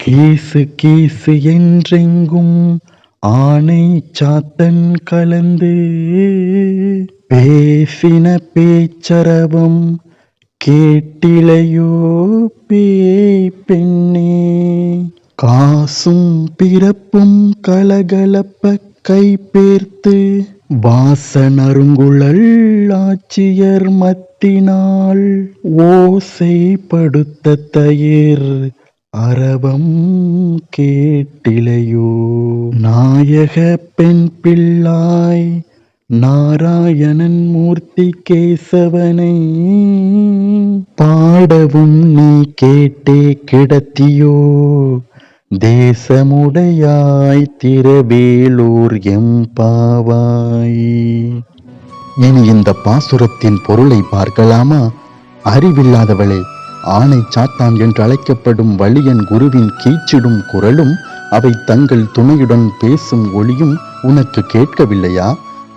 கீசு கீசு என்றெங்கும் ஆனை சாத்தன் கலந்து. பேசின பேச்சரவம் கேட்டிலையோ பேய் பெண்ணே காசும் பிறப்பும் கலகலப்ப கைபேர்த்து வாசனருங்குழல் ஆட்சியர் மத்தினால் ஓசைப்படுத்த தயிர் அரவம் கேட்டிலையோ? நாயக பெண் பிள்ளாய் நாராயணன் மூர்த்தி கேசவனை. பாடவும் நீ கேட்டே கிடத்தியோ? தேசமுடையாய் திரவேலூர் எம்பாவாய். இனி இந்த பாசுரத்தின் பொருளை பார்க்கலாமா? அறிவில்லாதவளே ஆணை சாத்தான் என்று அழைக்கப்படும் வலியன் குருவின் கீச்சிடும் குரலும் அவை தங்கள் துணையுடன் பேசும் ஒளியும் உனக்கு கேட்கவில்லையா?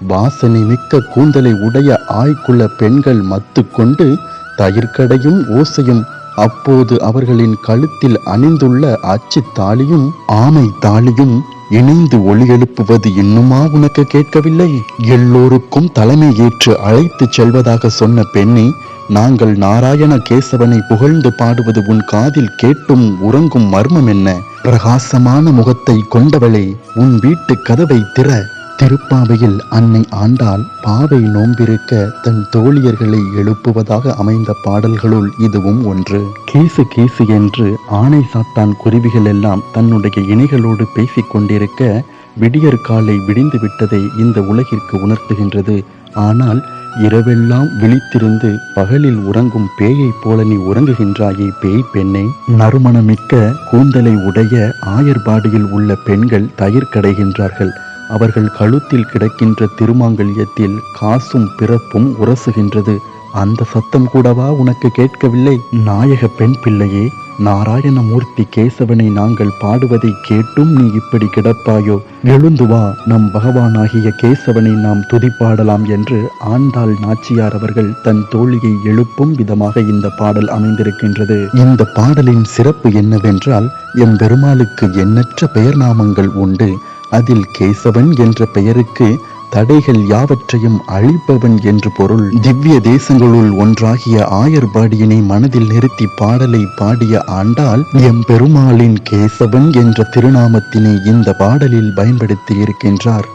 வாசனை மிக்க கூந்தலை உடைய ஆய்க்குள்ள பெண்கள் மத்து கொண்டு தயிர்க்கடையும் ஓசையும் அப்போது அவர்களின் கழுத்தில் அணிந்துள்ள அச்சு தாலியும் ஆமை தாலியும் இணைந்து ஒளி எழுப்புவது இன்னுமா உனக்கு கேட்கவில்லை? எல்லோருக்கும் தலைமை ஏற்று அழைத்துச் செல்வதாக சொன்ன பெண்ணை நாங்கள் நாராயண கேசவனை புகழ்ந்து பாடுவது உன் காதில் கேட்டும் உறங்கும் மர்மம் என்ன? பிரகாசமான முகத்தை கொண்டவளே உன் வீட்டு கதவை திற. திருப்பாவையில் அன்னை ஆண்டாள் பாவை நோம்பிருக்க தன் தோழியர்களை எழுப்புவதாக அமைந்த பாடல்களுள் இதுவும் ஒன்று. கேசு கேசு என்று ஆணை சாத்தான் குருவிகள் எல்லாம் தன்னுடைய இணைகளோடு பேசிக் கொண்டிருக்க விடியற்காலை விடிந்து விட்டதை இந்த உலகிற்கு உணர்த்துகின்றது. ஆனால் இரவெல்லாம் விழித்திருந்து பகலில் உறங்கும் பேயைப் போல நீ உறங்குகின்றாயே பேய் பெண்ணே. நறுமணமிக்க கூந்தலை உடைய ஆயர்பாடியில் உள்ள பெண்கள் தயிர் கடைகின்றார்கள். அவர்கள் கழுத்தில் கிடக்கின்ற திருமாங்கல்யத்தில் காசும் பிறப்பும் உரசுகின்றது. அந்த சத்தம் கூடவா உனக்கு கேட்கவில்லை? நாயக பெண் பிள்ளையே நாராயணமூர்த்தி கேசவனை நாங்கள் பாடுவதை கேட்டும் நீ இப்படி கிடப்பாயோ? எழுந்து வா நம் பகவானாகிய கேசவனை நாம் துதிப்பாடலாம் என்று ஆண்டாள் நாச்சியார் அவர்கள் தன் தோழியை எழுப்பும் விதமாக இந்த பாடல் அமைந்திருக்கின்றது. இந்த பாடலின் சிறப்பு என்னவென்றால் எம் பெருமாளுக்கு எண்ணற்ற பெயர் நாமங்கள் உண்டு. அதில் கேசவன் என்ற பெயருக்கு தடைகள் யாவற்றையும் அழிப்பவன் என்று பொருள். திவ்ய தேசங்களுள் ஒன்றாகிய ஆயர்பாடியினை மனதில் நிறுத்தி பாடலை பாடிய ஆண்டால் எம்பெருமாளின் கேசவன் என்ற திருநாமத்தினை இந்த பாடலில் பயன்படுத்தி இருக்கின்றார்.